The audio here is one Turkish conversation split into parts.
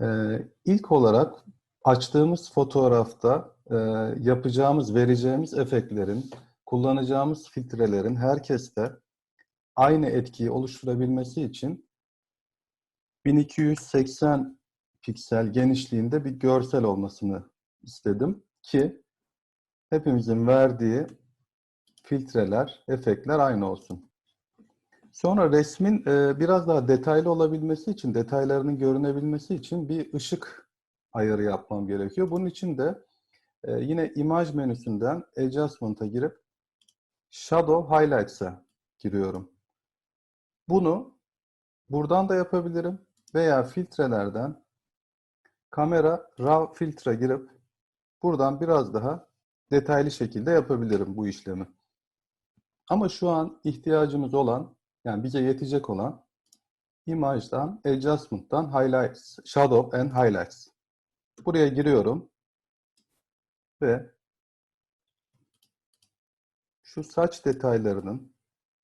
Ee, ilk olarak açtığımız fotoğrafta e, yapacağımız, vereceğimiz efektlerin, kullanacağımız filtrelerin herkeste aynı etkiyi oluşturabilmesi için 1280 piksel genişliğinde bir görsel olmasını istedim ki hepimizin verdiği filtreler, efektler aynı olsun. Sonra resmin e, biraz daha detaylı olabilmesi için, detaylarının görünebilmesi için bir ışık ayarı yapmam gerekiyor. Bunun için de e, yine imaj menüsünden Adjustment'a girip Shadow Highlights'a giriyorum. Bunu buradan da yapabilirim veya filtrelerden kamera RAW filtre girip buradan biraz daha detaylı şekilde yapabilirim bu işlemi. Ama şu an ihtiyacımız olan, yani bize yetecek olan imajdan, adjustment'tan highlights, shadow and highlights. Buraya giriyorum ve şu saç detaylarının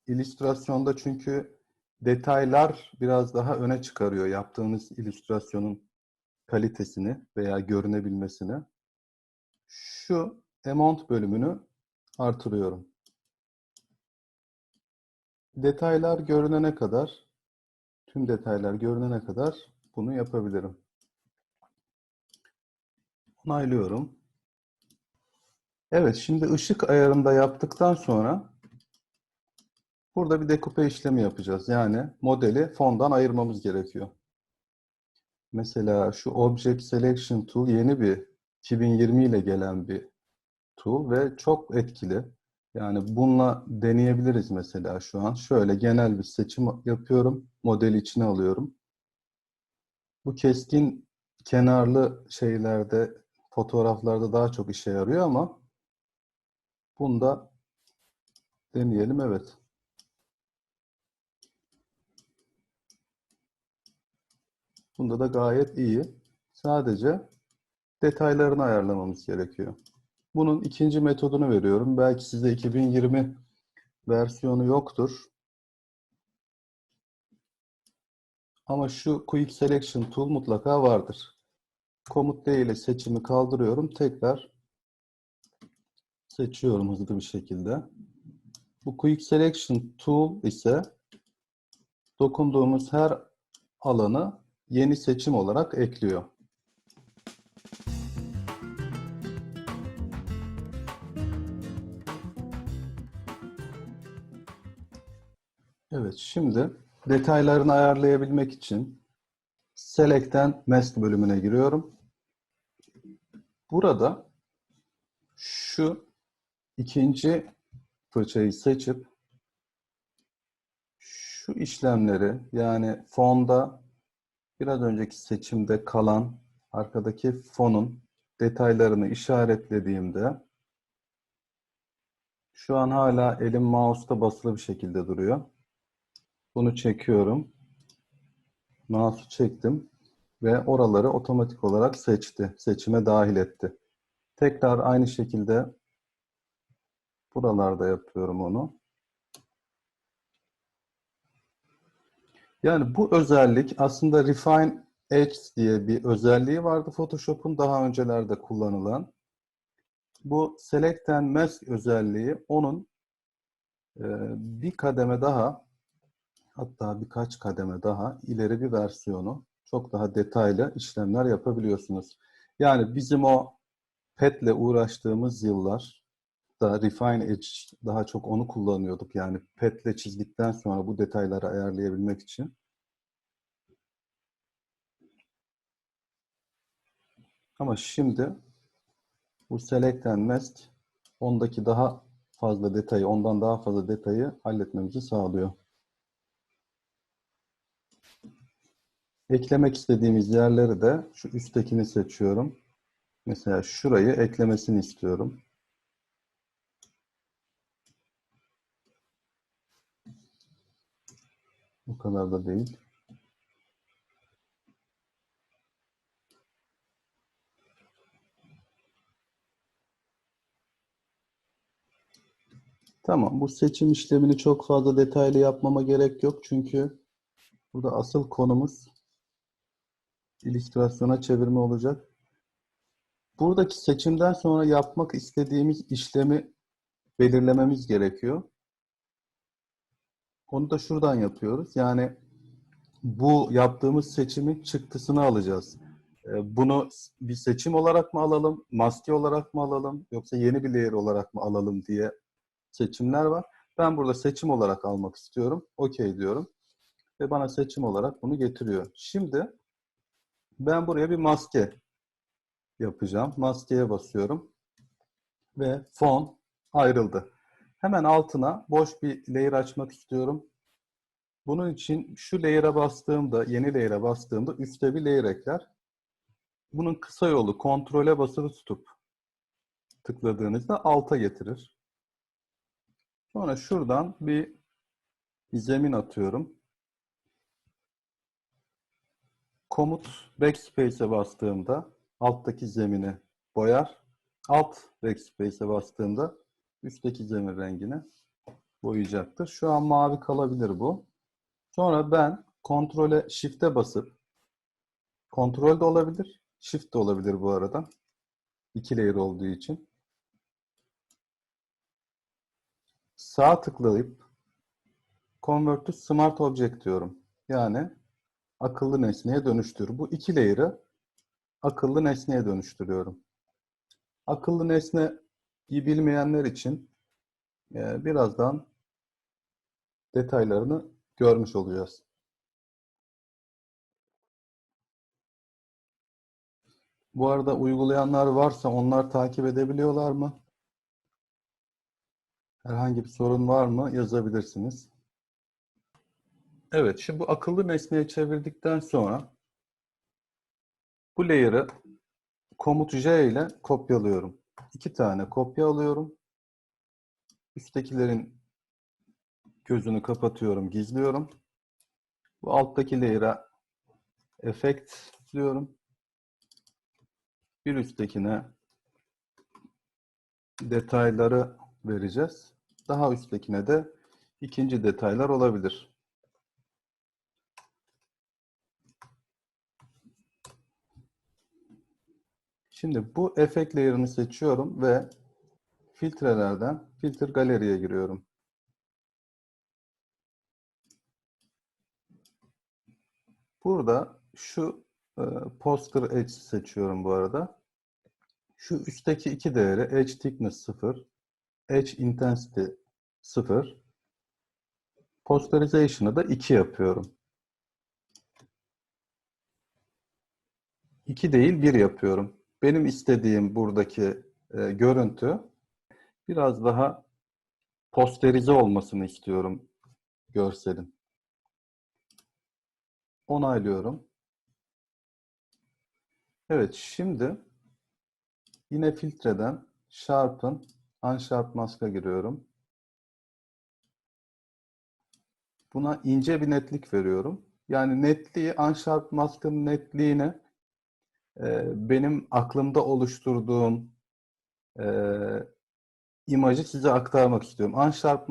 illüstrasyonda çünkü detaylar biraz daha öne çıkarıyor yaptığınız illüstrasyonun kalitesini veya görünebilmesini. Şu amount bölümünü artırıyorum. Detaylar görünene kadar, tüm detaylar görünene kadar bunu yapabilirim. Onaylıyorum. Evet, şimdi ışık ayarında yaptıktan sonra burada bir dekupe işlemi yapacağız. Yani modeli fondan ayırmamız gerekiyor. Mesela şu Object Selection Tool yeni bir 2020 ile gelen bir tool ve çok etkili. Yani bununla deneyebiliriz mesela şu an. Şöyle genel bir seçim yapıyorum. Modeli içine alıyorum. Bu keskin kenarlı şeylerde, fotoğraflarda daha çok işe yarıyor ama bunda deneyelim. Evet. Bunda da gayet iyi. Sadece detaylarını ayarlamamız gerekiyor. Bunun ikinci metodunu veriyorum. Belki sizde 2020 versiyonu yoktur. Ama şu Quick Selection Tool mutlaka vardır. Komut D ile seçimi kaldırıyorum. Tekrar seçiyorum hızlı bir şekilde. Bu Quick Selection Tool ise dokunduğumuz her alanı yeni seçim olarak ekliyor. Evet, şimdi detaylarını ayarlayabilmek için Select'ten Mask bölümüne giriyorum. Burada şu ikinci fırçayı seçip şu işlemleri yani fonda biraz önceki seçimde kalan arkadaki fonun detaylarını işaretlediğimde şu an hala elim mouse'da basılı bir şekilde duruyor. Bunu çekiyorum. Mouse'u çektim ve oraları otomatik olarak seçti. Seçime dahil etti. Tekrar aynı şekilde buralarda yapıyorum onu. Yani bu özellik aslında Refine Edge diye bir özelliği vardı Photoshop'un daha öncelerde kullanılan. Bu Select and Mask özelliği onun e, bir kademe daha hatta birkaç kademe daha ileri bir versiyonu. Çok daha detaylı işlemler yapabiliyorsunuz. Yani bizim o PET'le uğraştığımız yıllar da Refine Edge daha çok onu kullanıyorduk. Yani PET'le çizdikten sonra bu detayları ayarlayabilmek için. Ama şimdi bu Select and Mask ondaki daha fazla detayı, ondan daha fazla detayı halletmemizi sağlıyor. Eklemek istediğimiz yerleri de şu üsttekini seçiyorum. Mesela şurayı eklemesini istiyorum. Bu kadar da değil. Tamam, bu seçim işlemini çok fazla detaylı yapmama gerek yok. Çünkü burada asıl konumuz illüstrasyona çevirme olacak. Buradaki seçimden sonra yapmak istediğimiz işlemi belirlememiz gerekiyor. Onu da şuradan yapıyoruz. Yani bu yaptığımız seçimin çıktısını alacağız. Ee, Bunu bir seçim olarak mı alalım, maske olarak mı alalım, yoksa yeni bir layer olarak mı alalım diye seçimler var. Ben burada seçim olarak almak istiyorum. Okey diyorum. Ve bana seçim olarak bunu getiriyor. Şimdi ben buraya bir maske yapacağım. Maskeye basıyorum. Ve fon ayrıldı. Hemen altına boş bir layer açmak istiyorum. Bunun için şu layer'a bastığımda, yeni layer'a bastığımda üstte bir layer ekler. Bunun kısa yolu kontrole basılı tutup tıkladığınızda alta getirir. Sonra şuradan bir zemin atıyorum. Komut backspace'e bastığımda alttaki zemini boyar. Alt backspace'e bastığımda üstteki zemin rengini boyayacaktır. Şu an mavi kalabilir bu. Sonra ben kontrole shift'e basıp kontrol de olabilir, shift de olabilir bu arada. İki layer olduğu için. Sağ tıklayıp convert to smart object diyorum. Yani akıllı nesneye dönüştür. Bu iki layer'ı akıllı nesneye dönüştürüyorum. Akıllı nesneyi bilmeyenler için e, birazdan detaylarını görmüş olacağız. Bu arada uygulayanlar varsa onlar takip edebiliyorlar mı? Herhangi bir sorun var mı? Yazabilirsiniz. Evet, şimdi bu akıllı nesneye çevirdikten sonra bu layer'ı komut J ile kopyalıyorum. İki tane kopya alıyorum. Üsttekilerin gözünü kapatıyorum, gizliyorum. Bu alttaki layer'a efekt diyorum. Bir üsttekine detayları vereceğiz. Daha üsttekine de ikinci detaylar olabilir. Şimdi bu efekt layer'ını seçiyorum ve filtrelerden filtre galeriye giriyorum. Burada şu e, poster edge seçiyorum bu arada. Şu üstteki iki değeri edge thickness 0, edge intensity 0, posterization'ı da 2 yapıyorum. 2 değil 1 yapıyorum. Benim istediğim buradaki e, görüntü biraz daha posterize olmasını istiyorum görselin. Onaylıyorum. Evet, şimdi yine filtreden Sharpen, Unsharp Mask'a giriyorum. Buna ince bir netlik veriyorum. Yani netliği, Unsharp Mask'ın netliğini e, benim aklımda oluşturduğum e, imajı size aktarmak istiyorum. Unsharp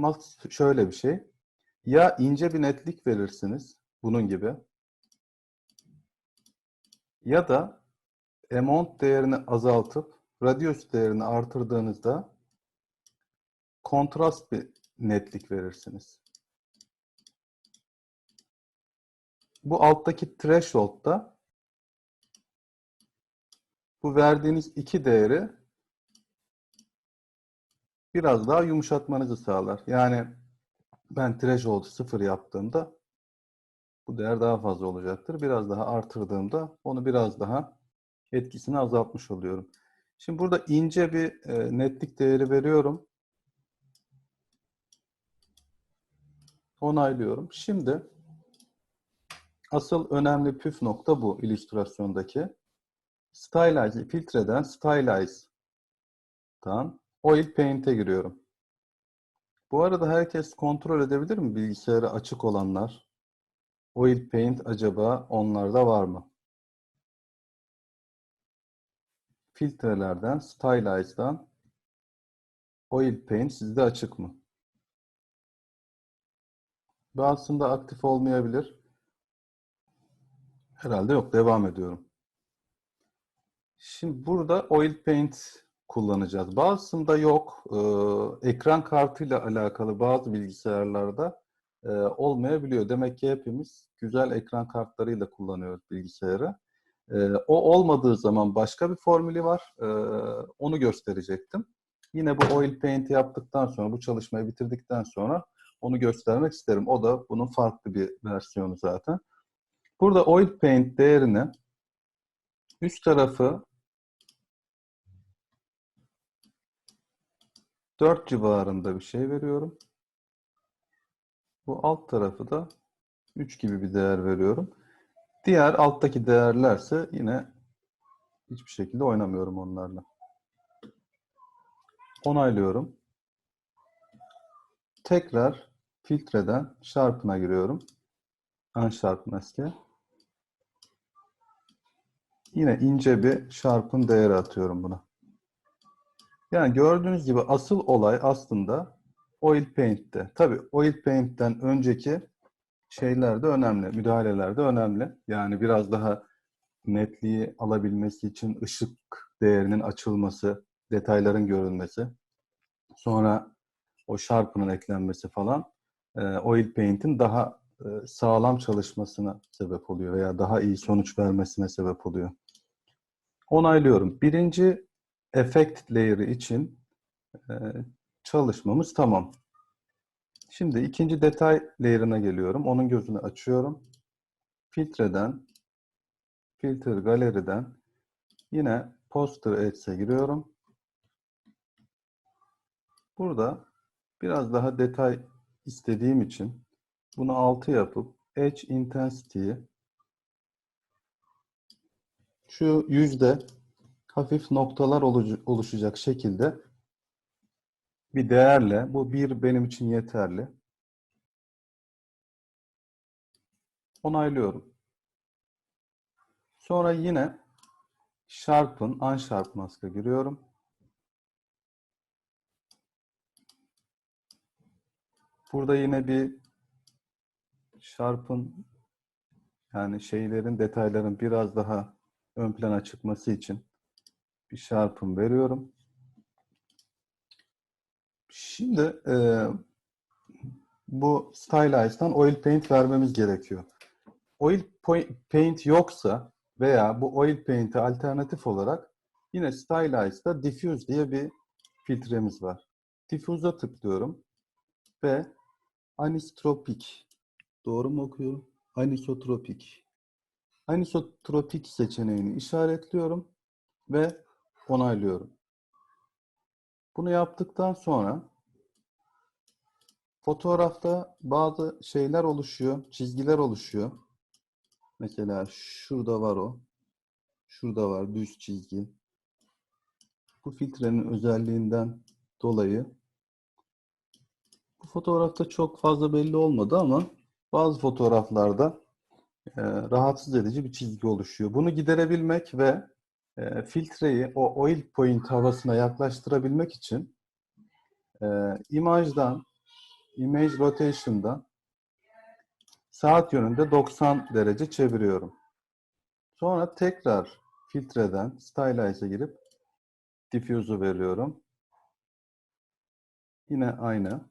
şöyle bir şey. Ya ince bir netlik verirsiniz, bunun gibi. Ya da amount değerini azaltıp radius değerini artırdığınızda kontrast bir netlik verirsiniz. Bu alttaki threshold'da bu verdiğiniz iki değeri biraz daha yumuşatmanızı sağlar. Yani ben threshold'u sıfır yaptığımda bu değer daha fazla olacaktır. Biraz daha artırdığımda onu biraz daha etkisini azaltmış oluyorum. Şimdi burada ince bir e, netlik değeri veriyorum. Onaylıyorum. Şimdi asıl önemli püf nokta bu illüstrasyondaki. Stylize filtreden Stylize'dan Oil Paint'e giriyorum. Bu arada herkes kontrol edebilir mi bilgisayarı açık olanlar? Oil Paint acaba onlarda var mı? Filtrelerden, Stylize'dan Oil Paint sizde açık mı? Bu aslında aktif olmayabilir. Herhalde yok. Devam ediyorum. Şimdi burada Oil Paint kullanacağız. Bazısında yok. Ee, ekran kartıyla alakalı bazı bilgisayarlarda e, olmayabiliyor. Demek ki hepimiz güzel ekran kartlarıyla kullanıyoruz bilgisayarı. Ee, o olmadığı zaman başka bir formülü var. Ee, onu gösterecektim. Yine bu Oil Paint'i yaptıktan sonra, bu çalışmayı bitirdikten sonra onu göstermek isterim. O da bunun farklı bir versiyonu zaten. Burada Oil Paint değerini üst tarafı 4 civarında bir şey veriyorum. Bu alt tarafı da 3 gibi bir değer veriyorum. Diğer alttaki değerlerse yine hiçbir şekilde oynamıyorum onlarla. Onaylıyorum. Tekrar filtreden Sharpen'a giriyorum. Unsharp maske. Yine ince bir Sharpen değeri atıyorum buna. Yani gördüğünüz gibi asıl olay aslında Oil Paint'te. Tabii Oil Paint'ten önceki şeyler de önemli, müdahaleler de önemli. Yani biraz daha netliği alabilmesi için ışık değerinin açılması, detayların görülmesi, sonra o Sharpen'ın eklenmesi falan e, Oil Paint'in daha e, sağlam çalışmasına sebep oluyor veya daha iyi sonuç vermesine sebep oluyor. Onaylıyorum. Birinci effect layer'ı için e, çalışmamız tamam. Şimdi ikinci detay layer'ına geliyorum. Onun gözünü açıyorum. Filtreden, filter galeriden yine poster edge'e giriyorum. Burada biraz daha detay istediğim için bunu 6 yapıp edge intensity'yi şu yüzde hafif noktalar oluşacak şekilde bir değerle, bu bir benim için yeterli. Onaylıyorum. Sonra yine Sharpen, Unsharp maska giriyorum. Burada yine bir Sharpen yani şeylerin, detayların biraz daha ön plana çıkması için bir Sharpen veriyorum. Şimdi e, bu Stylize'dan Oil Paint vermemiz gerekiyor. Oil Paint yoksa veya bu Oil Paint'e alternatif olarak yine Stylize'da Diffuse diye bir filtremiz var. Diffuse'a tıklıyorum ve Anisotropik doğru mu okuyorum? Anisotropik. Anisotropik seçeneğini işaretliyorum ve onaylıyorum. Bunu yaptıktan sonra fotoğrafta bazı şeyler oluşuyor, çizgiler oluşuyor. Mesela şurada var o. Şurada var düz çizgi. Bu filtrenin özelliğinden dolayı bu fotoğrafta çok fazla belli olmadı ama bazı fotoğraflarda e, rahatsız edici bir çizgi oluşuyor. Bunu giderebilmek ve e, filtreyi o oil point havasına yaklaştırabilmek için e, imajdan, image rotation'dan saat yönünde 90 derece çeviriyorum. Sonra tekrar filtreden stylize'a girip diffuse'u veriyorum. Yine aynı.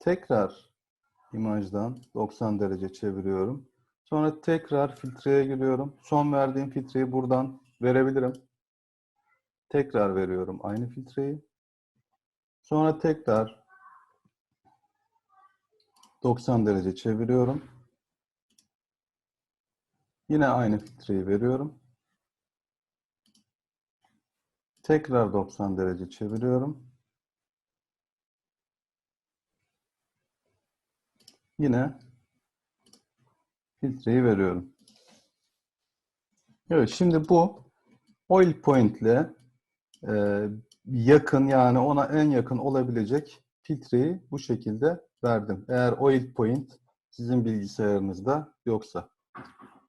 Tekrar imajdan 90 derece çeviriyorum. Sonra tekrar filtreye giriyorum. Son verdiğim filtreyi buradan verebilirim. Tekrar veriyorum aynı filtreyi. Sonra tekrar 90 derece çeviriyorum. Yine aynı filtreyi veriyorum. Tekrar 90 derece çeviriyorum. Yine filtreyi veriyorum. Evet, şimdi bu oil point ile e, yakın yani ona en yakın olabilecek filtreyi bu şekilde verdim. Eğer oil point sizin bilgisayarınızda yoksa.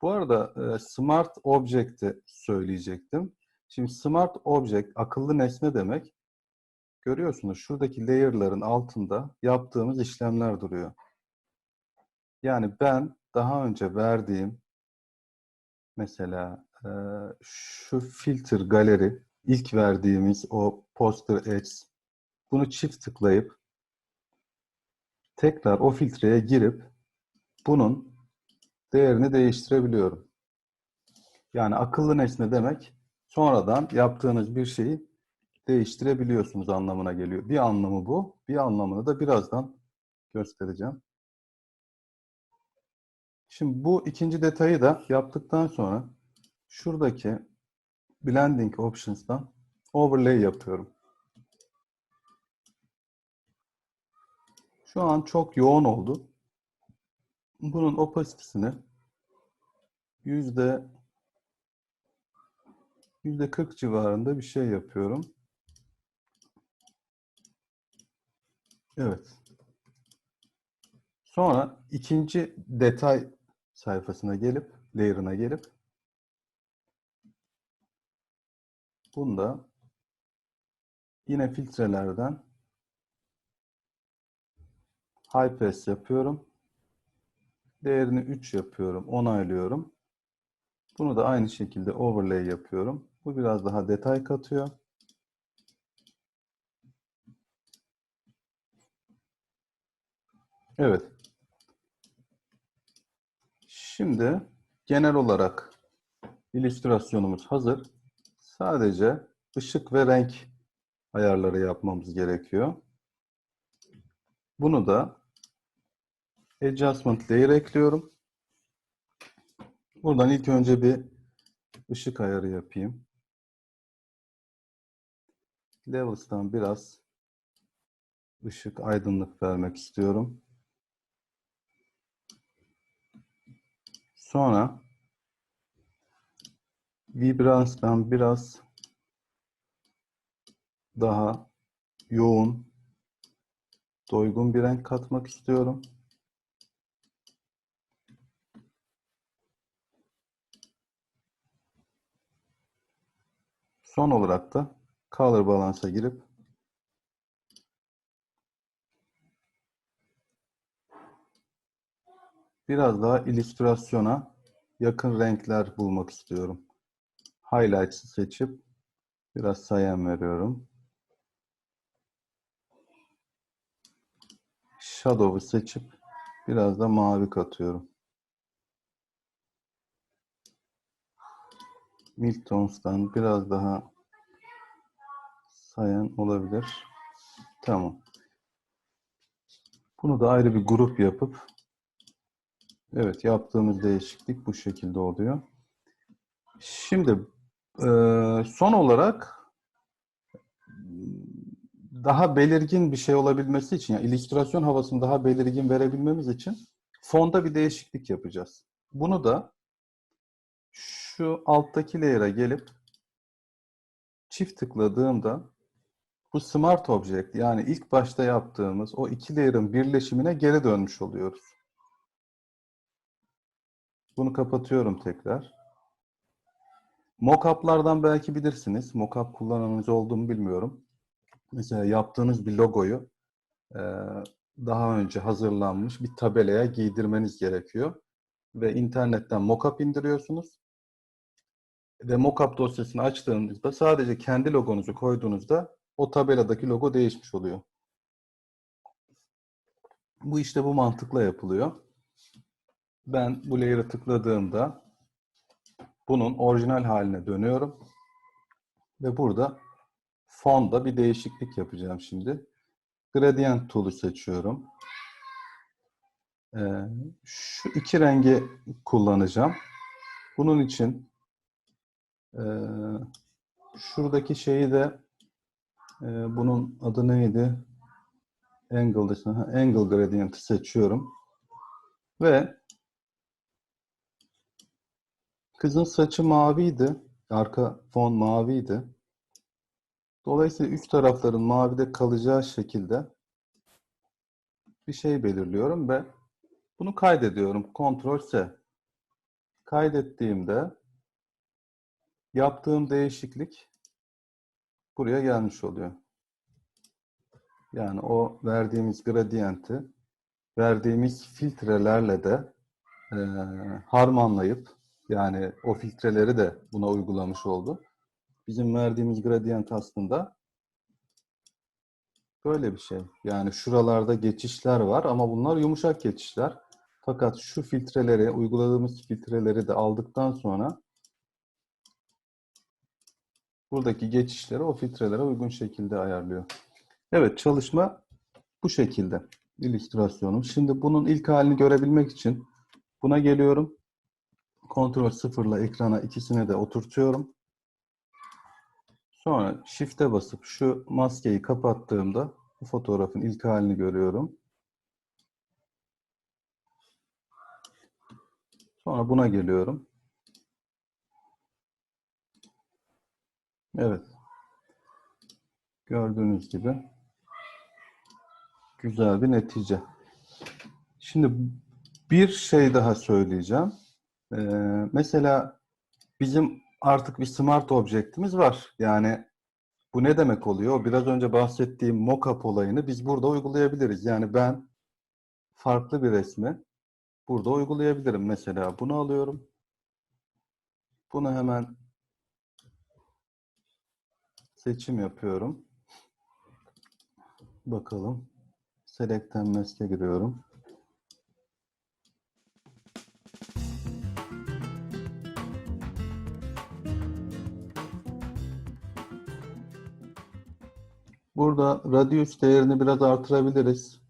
Bu arada e, Smart Object'i söyleyecektim. Şimdi Smart Object akıllı nesne demek. Görüyorsunuz şuradaki layer'ların altında yaptığımız işlemler duruyor. Yani ben daha önce verdiğim mesela e, şu filter galeri ilk verdiğimiz o poster edge bunu çift tıklayıp tekrar o filtreye girip bunun değerini değiştirebiliyorum. Yani akıllı nesne demek sonradan yaptığınız bir şeyi değiştirebiliyorsunuz anlamına geliyor. Bir anlamı bu. Bir anlamını da birazdan göstereceğim. Şimdi bu ikinci detayı da yaptıktan sonra şuradaki Blending Options'tan Overlay yapıyorum. Şu an çok yoğun oldu. Bunun opacity'sini yüzde yüzde 40 civarında bir şey yapıyorum. Evet. Sonra ikinci detay sayfasına gelip, layer'ına gelip bunda yine filtrelerden high pass yapıyorum. Değerini 3 yapıyorum, onaylıyorum. Bunu da aynı şekilde overlay yapıyorum. Bu biraz daha detay katıyor. Evet. Şimdi genel olarak illüstrasyonumuz hazır. Sadece ışık ve renk ayarları yapmamız gerekiyor. Bunu da Adjustment Layer ekliyorum. Buradan ilk önce bir ışık ayarı yapayım. Levels'tan biraz ışık, aydınlık vermek istiyorum. Sonra Vibrance'dan biraz daha yoğun, doygun bir renk katmak istiyorum. Son olarak da Color Balance'a girip biraz daha illüstrasyona yakın renkler bulmak istiyorum. Highlights'ı seçip biraz cyan veriyorum. Shadow'u seçip biraz da mavi katıyorum. Miltones'tan biraz daha sayan olabilir. Tamam. Bunu da ayrı bir grup yapıp evet yaptığımız değişiklik bu şekilde oluyor. Şimdi e, son olarak daha belirgin bir şey olabilmesi için, yani illüstrasyon havasını daha belirgin verebilmemiz için fonda bir değişiklik yapacağız. Bunu da şu alttaki layer'a gelip çift tıkladığımda bu Smart Object yani ilk başta yaptığımız o iki layer'ın birleşimine geri dönmüş oluyoruz. Bunu kapatıyorum tekrar. Mockup'lardan belki bilirsiniz. Mockup kullananınız olduğumu bilmiyorum. Mesela yaptığınız bir logoyu daha önce hazırlanmış bir tabelaya giydirmeniz gerekiyor. Ve internetten mockup indiriyorsunuz. Ve mockup dosyasını açtığınızda sadece kendi logonuzu koyduğunuzda o tabeladaki logo değişmiş oluyor. Bu işte bu mantıkla yapılıyor. Ben bu layer'ı tıkladığımda bunun orijinal haline dönüyorum. Ve burada fonda bir değişiklik yapacağım şimdi. Gradient tool'u seçiyorum. Ee, şu iki rengi kullanacağım. Bunun için e, şuradaki şeyi de e, bunun adı neydi? Angle. Angle gradient'ı seçiyorum. Ve kızın saçı maviydi. Arka fon maviydi. Dolayısıyla üç tarafların mavide kalacağı şekilde bir şey belirliyorum ve bunu kaydediyorum. Ctrl S. Kaydettiğimde yaptığım değişiklik buraya gelmiş oluyor. Yani o verdiğimiz gradienti verdiğimiz filtrelerle de e, harmanlayıp yani o filtreleri de buna uygulamış oldu. Bizim verdiğimiz gradient aslında böyle bir şey. Yani şuralarda geçişler var ama bunlar yumuşak geçişler. Fakat şu filtreleri, uyguladığımız filtreleri de aldıktan sonra buradaki geçişleri o filtrelere uygun şekilde ayarlıyor. Evet, çalışma bu şekilde. İllüstrasyonum. Şimdi bunun ilk halini görebilmek için buna geliyorum. Kontrol sıfırla ekrana ikisini de oturtuyorum. Sonra Shift'e basıp şu maskeyi kapattığımda bu fotoğrafın ilk halini görüyorum. Sonra buna geliyorum. Evet. Gördüğünüz gibi güzel bir netice. Şimdi bir şey daha söyleyeceğim. Ee, mesela bizim artık bir smart objektimiz var. Yani bu ne demek oluyor? Biraz önce bahsettiğim mockup olayını biz burada uygulayabiliriz. Yani ben farklı bir resmi burada uygulayabilirim. Mesela bunu alıyorum. Bunu hemen seçim yapıyorum. Bakalım. Select and Mask'e giriyorum. Burada radius değerini biraz artırabiliriz.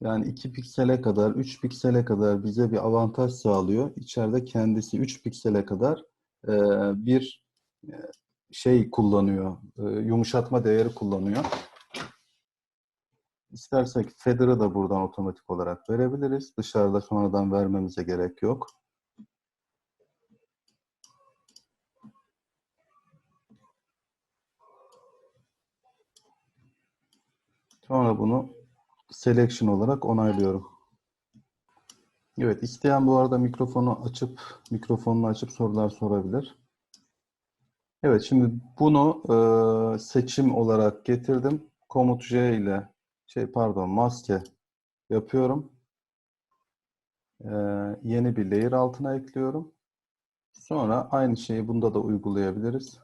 Yani 2 piksele kadar, 3 piksele kadar bize bir avantaj sağlıyor. İçeride kendisi 3 piksele kadar e, bir e, şey kullanıyor, e, yumuşatma değeri kullanıyor. İstersek feather'ı da buradan otomatik olarak verebiliriz. Dışarıda sonradan vermemize gerek yok. Sonra bunu selection olarak onaylıyorum. Evet, isteyen bu arada mikrofonu açıp mikrofonunu açıp sorular sorabilir. Evet, şimdi bunu e, seçim olarak getirdim. Komut J ile şey pardon maske yapıyorum. E, yeni bir layer altına ekliyorum. Sonra aynı şeyi bunda da uygulayabiliriz.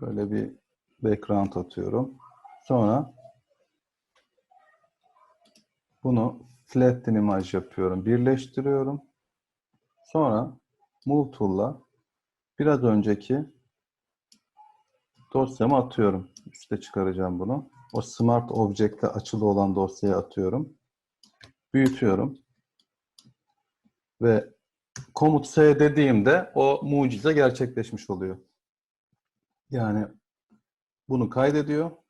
Böyle bir background atıyorum. Sonra bunu flatten image yapıyorum. Birleştiriyorum. Sonra move tool'la biraz önceki dosyamı atıyorum. Üste çıkaracağım bunu. O Smart Object'te açılı olan dosyaya atıyorum. Büyütüyorum. Ve komut S dediğimde o mucize gerçekleşmiş oluyor. Yani bunu kaydediyor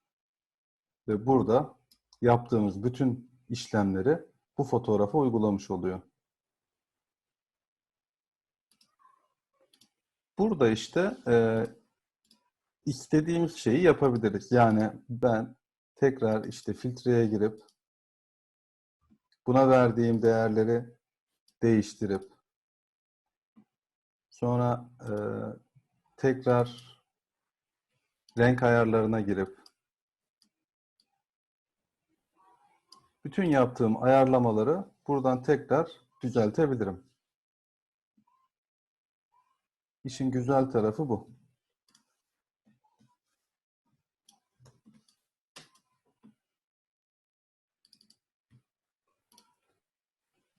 ve burada yaptığımız bütün işlemleri bu fotoğrafa uygulamış oluyor. Burada işte e, istediğimiz şeyi yapabiliriz. Yani ben tekrar işte filtreye girip buna verdiğim değerleri değiştirip sonra e, tekrar renk ayarlarına girip bütün yaptığım ayarlamaları buradan tekrar düzeltebilirim. İşin güzel tarafı bu.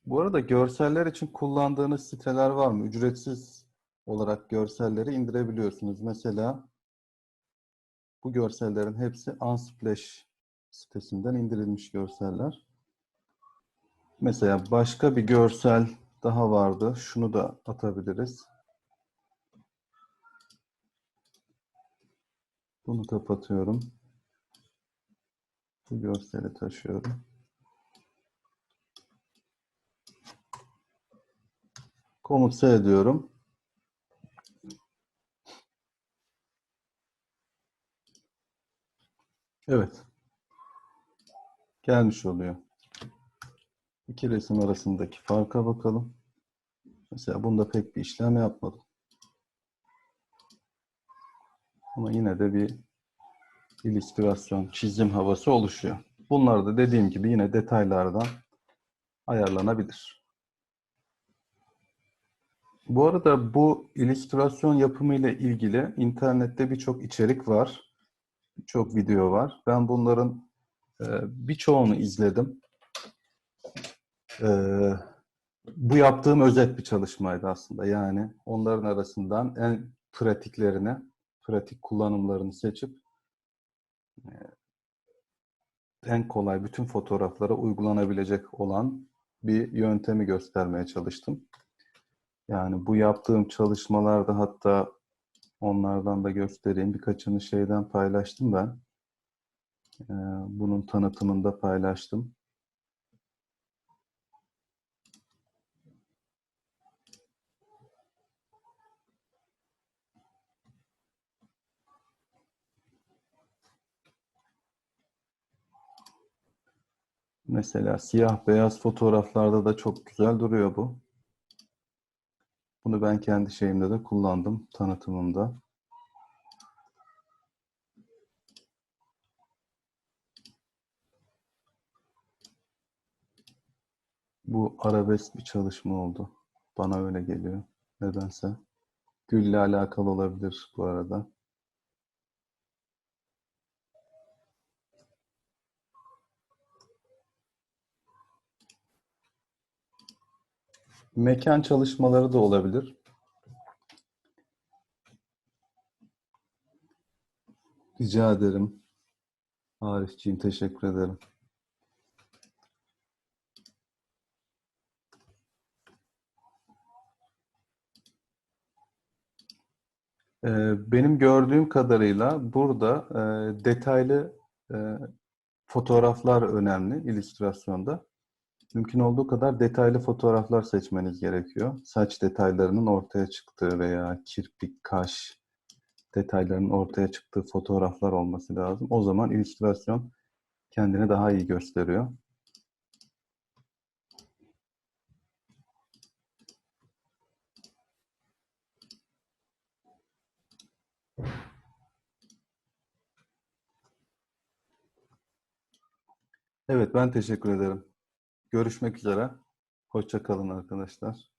Bu arada görseller için kullandığınız siteler var mı? Ücretsiz olarak görselleri indirebiliyorsunuz. Mesela bu görsellerin hepsi Unsplash sitesinden indirilmiş görseller. Mesela başka bir görsel daha vardı. Şunu da atabiliriz. Bunu kapatıyorum. Bu görseli taşıyorum. Komut S diyorum. Evet. Gelmiş oluyor. İki resim arasındaki farka bakalım. Mesela bunda pek bir işlem yapmadım. Ama yine de bir illüstrasyon, çizim havası oluşuyor. Bunlar da dediğim gibi yine detaylardan ayarlanabilir. Bu arada bu illüstrasyon yapımı ile ilgili internette birçok içerik var. Birçok video var. Ben bunların birçoğunu izledim. E, bu yaptığım özet bir çalışmaydı aslında. Yani onların arasından en pratiklerini, pratik kullanımlarını seçip e, en kolay bütün fotoğraflara uygulanabilecek olan bir yöntemi göstermeye çalıştım. Yani bu yaptığım çalışmalarda hatta onlardan da göstereyim. Birkaçını şeyden paylaştım ben. Ee, bunun tanıtımında paylaştım. Mesela siyah beyaz fotoğraflarda da çok güzel duruyor bu. Bunu ben kendi şeyimde de kullandım, tanıtımımda. Bu arabesk bir çalışma oldu. Bana öyle geliyor. Nedense. Gülle alakalı olabilir bu arada. Mekan çalışmaları da olabilir. Rica ederim. Arifciğim teşekkür ederim. Benim gördüğüm kadarıyla burada e, detaylı e, fotoğraflar önemli illüstrasyonda. Mümkün olduğu kadar detaylı fotoğraflar seçmeniz gerekiyor. Saç detaylarının ortaya çıktığı veya kirpik, kaş detaylarının ortaya çıktığı fotoğraflar olması lazım. O zaman illüstrasyon kendini daha iyi gösteriyor. Evet, ben teşekkür ederim. Görüşmek üzere. Hoşça kalın arkadaşlar.